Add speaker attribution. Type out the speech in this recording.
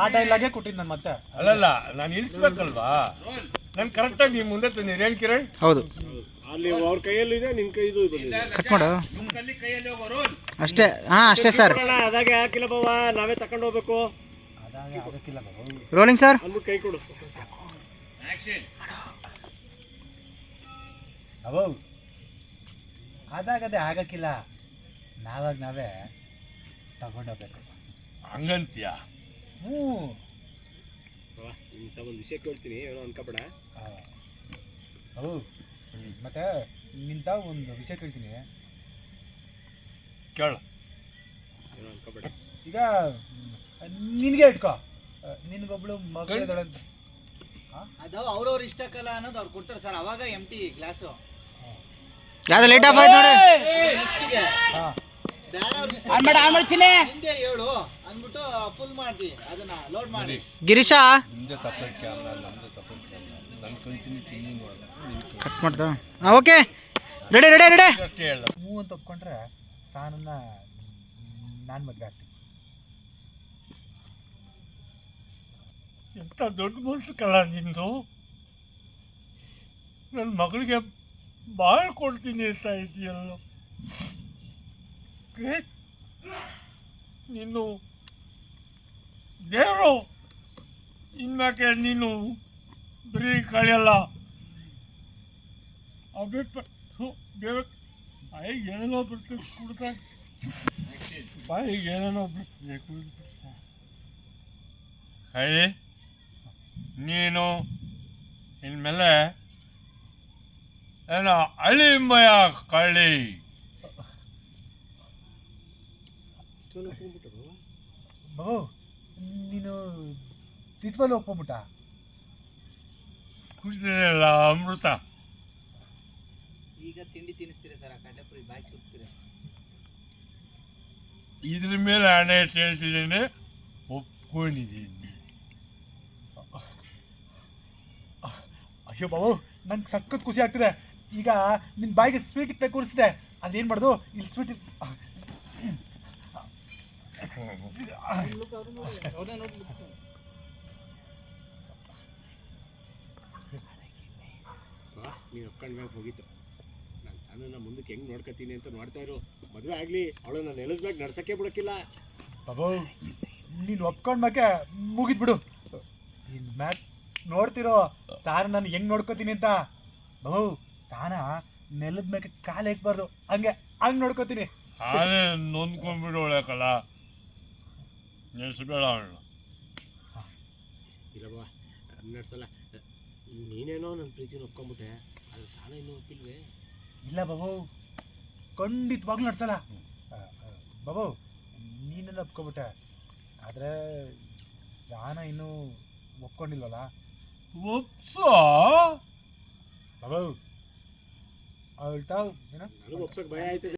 Speaker 1: ಆ ಡೈಲಾಗೆ ಕೊಟ್ಟಿದ್ದು ನಾನು ಮತ್ತೆ.
Speaker 2: ಅಲ್ಲಲ್ಲ ನಾನು ಇಳಿಸ್ಬೇಕಲ್ವಾ? ನಾನು ಕರೆಕ್ಟಾಗಿ ನಿಮ್ಮ ಮುಂದೆ ತಂದಿರಿ ಏನು ಕಿರಣ್?
Speaker 3: ಹೌದು.
Speaker 4: ಅಲ್ಲಿ ಅವ್ರ ಕೈಯಲ್ಲಿ ಇದೆ ನಿನ್ ಕೈ ಇದು
Speaker 3: ಕಟ್ ಮಾಡು. ಅಷ್ಟೇ ಹಾ ಅಷ್ಟೇ ಸರ್
Speaker 4: ಅದಾಗೆ ಹಾಕಿಲ್ಲ ಬಾವ ನಾವೇ ತಕೊಂಡು ಹೋಗ್ಬೇಕು.
Speaker 3: ರೋಲಿಂಗ್ ಸರ್
Speaker 4: ಅಂದ್ಬಿಟ್ಟು ಕೈ ಕೊಡು.
Speaker 1: ಅವು ಅದಾಗದೆ ಆಗಕ್ಕಿಲ್ಲ. ನಾವಾಗ ನಾವೇ ತಗೊಂಡೋಗ್ಬೇಕು.
Speaker 2: ಹಂಗಂತೀಯ?
Speaker 1: ಹ್ಞೂ
Speaker 4: ಇಂಥ ಒಂದು ವಿಷಯ ಕೇಳ್ತೀನಿ ಏನೋ ಅನ್ಕೋಬೇಡ.
Speaker 1: ಹೌದು. ಮತ್ತೆ ನಿಂತ ಒಂದು ವಿಷಯ ಕೇಳ್ತೀನಿ.
Speaker 2: ಕೇಳ.
Speaker 4: ಏನೋ ಅನ್ಕೋಬೇಡ.
Speaker 1: ಈಗ ನಿನಗೆ ಇಟ್ಕೋ. ನಿನಗೊಬ್ಳು ಮಗಳಿದ್ದಾಳಂತ
Speaker 5: ಅದು ಅವ್ರವ್ರ ಇಷ್ಟಕ್ಕಲ್ಲ ಅನ್ನೋದು ಅವ್ರು ಕೊಡ್ತಾರೆ ಸರ್ ಅವಾಗ ಎಂ ಟಿ ಗ್ಲಾಸು
Speaker 3: ಯಾವ್ದು ಲೈಟ್ ಆಫ್ ಆಯ್ತು ನೋಡಿ.
Speaker 5: ನೆಕ್ಸ್ಟಿಗೆ
Speaker 1: ಹಾಂ.
Speaker 5: ಹಿಂದೆ ಹೇಳು ಅಂದ್ಬಿಟ್ಟು ಫುಲ್ ಮಾಡ್ತಿ ಅದನ್ನ ಲೋಡ್ ಮಾಡಿ.
Speaker 3: ಗಿರೀಶ?
Speaker 2: ನಿಮ್ದೇ ಸಪ್ರೇಟ್ ಕ್ಯಾಮ್ರಾ ನಮ್ದೇ ಸಪ್ರೇಟ್ ಕ್ಯಾಮ್ರಾ ನನ್ನ ಕಂಟಿನ್ಯೂ ತಿಂಗಿಂಗ್
Speaker 3: ಕಟ್ ಮಾಡ್ತಾ? ಓಕೆ ರೆಡಿ ರೆಡಿ ರೆಡಿ
Speaker 2: ಅಷ್ಟೇ ಹೇಳ.
Speaker 1: ಹ್ಞೂ ಅಂತ ಒಪ್ಕೊಂಡ್ರೆ ಸಾನನ್ನ ನಾನು ಮದುವೆ ಆಗ್ತೀನಿ.
Speaker 2: ಎಂಥ ದೊಡ್ಡ ಮನ್ಸು ಕಲ ನಿಂದು? ನನ್ನ ಮಗಳಿಗೆ ಭಾಳ ಕೊಡ್ತೀನಿ ಅಂತ ಇದೆಯಲ್ಲ. ನೀನು ದೇವರು. ಇನ್ಮ್ಯಾಕೆ ನೀನು ಬರೀ ಕಳೆಯಲ್ಲ. ಅಭಿಪ್ರಾಯ ದೇವ ಬಾಯಿಗೆ ಏನೇನೋ ಬರ್ತದೆ ಕುಡ್ತಾ ಬಾಯಿಗೆ ಏನೇನೋ ಬರ್ತದೆ ಹೈ ನೀನು ಇನ್ಮೇಲೆ ಏನೋ ಅಳಿಮಯ ಕಳ್ಳಿ
Speaker 4: ಹೋಗ್ಬಿಟ್ಟು ಮಗು
Speaker 1: ಬಾಬು ನೀನು ತಿಟ್ವಲ್ಲಿ ಒಪ್ಕೊಂಬಿಟ್ಟ
Speaker 2: ಕುಡಿದಿದೆಯಲ್ಲ ಅಮೃತ?
Speaker 5: ಈಗ ತಿಂಡಿ ತಿನ್ನಿಸ್ತೀರಾ ಸರ್ ಆ ಕಡಲೆಪುರಿ
Speaker 2: ಇದ್ರ ಮೇಲೆ ಹಣ ಇಟ್ಟು ಹೇಳ್ತಿದ್ದೀನಿ ಒಪ್ಕೊಂಡಿದ್ದೀನಿ.
Speaker 1: ಅಯ್ಯೋ ಬಾಬು ನಂಗೆ ಸಖತ್ ಖುಷಿ ಆಗ್ತಿದೆ. ಈಗ ನಿನ್ನ ಬಾಯಿಗೆ ಸ್ವೀಟ್ ಇಟ್ಟ ಕೂರಿಸಿದೆ ಏನು ಮಾಡೋದು? ಇಲ್ಲಿ ಸ್ವೀಟ್
Speaker 4: ನೀನ್ ಒಪ್ಕೊಂಡ್ಮ್ಯಾಗ ಹೋಗಿತ್ತು ನಾನು ಸಣ್ಣನ ಮುಂದಕ್ಕೆ ಹೆಂಗ್ ನೋಡ್ಕತೀನಿ ಅಂತ ನೋಡ್ತಾ ಇರು. ಮದುವೆ ಆಗ್ಲಿ ಅವಳನ್ನ ನೆಲದ್ಮ್ಯಾಗ ನಡ್ಸಕ್ಕೆ ಬಿಡಕ್ಕಿಲ್ಲ.
Speaker 1: ಬಾಬು ನೀನು ಒಪ್ಕೊಂಡ್ ಮ್ಯಾಕೆ ಮುಗಿದ್ ಬಿಡು. ನಿನ್ ಮ್ಯಾಕ್ ನೋಡ್ತಿರೋ ಸಾರ ನಾನು ಹೆಂಗ್ ನೋಡ್ಕೋತೀನಿ ಅಂತ. ಬಾಬು ಸಾನ ನೆಲದ ಮೇಲೆ ಕಾಲು ಹಾಕ್ಬಾರ್ದು. ಹಂಗೆ ಹಂಗ್ ನೋಡ್ಕೋತೀನಿ.
Speaker 2: ಹಾಗೆ ನೊಂದ್ಕೊಂಡ್ಬಿಡೋಳೆ ಕಲ ನೆನೆಸ್ಬೇಡ ಅವಳು
Speaker 4: ಇಲ್ಲ ಬಾ ಹನ್ನೆರಡು ನೀನೇನೋ ನನ್ನ ಪ್ರೀತಿನ ಒಪ್ಕೊಂಬಿಟ್ಟೆ ಅದು ಸಾಲ ಇನ್ನೂ ಒಪ್ಪಿಲ್ವೇ?
Speaker 1: ಇಲ್ಲ ಬಾಬು ಖಂಡಿತವಾಗ್ಲೂ ನಡೆಸಲ್ಲ ಬಾಬು ನೀನೆಲ್ಲ ಒಪ್ಕೊಬಿಟ್ಟೆ ಆದರೆ ಸಾನ ಇನ್ನೂ ಒಪ್ಕೊಂಡಿಲ್ವಲ್ಲ?
Speaker 2: ಒಪ್ಸೋ?
Speaker 1: ಬಾಬು ಅವಳು ತಾವು ಏನೋ?
Speaker 4: ನನಗೆ ಒಪ್ಸಕ್ ಭಯ ಆಯ್ತದೆ.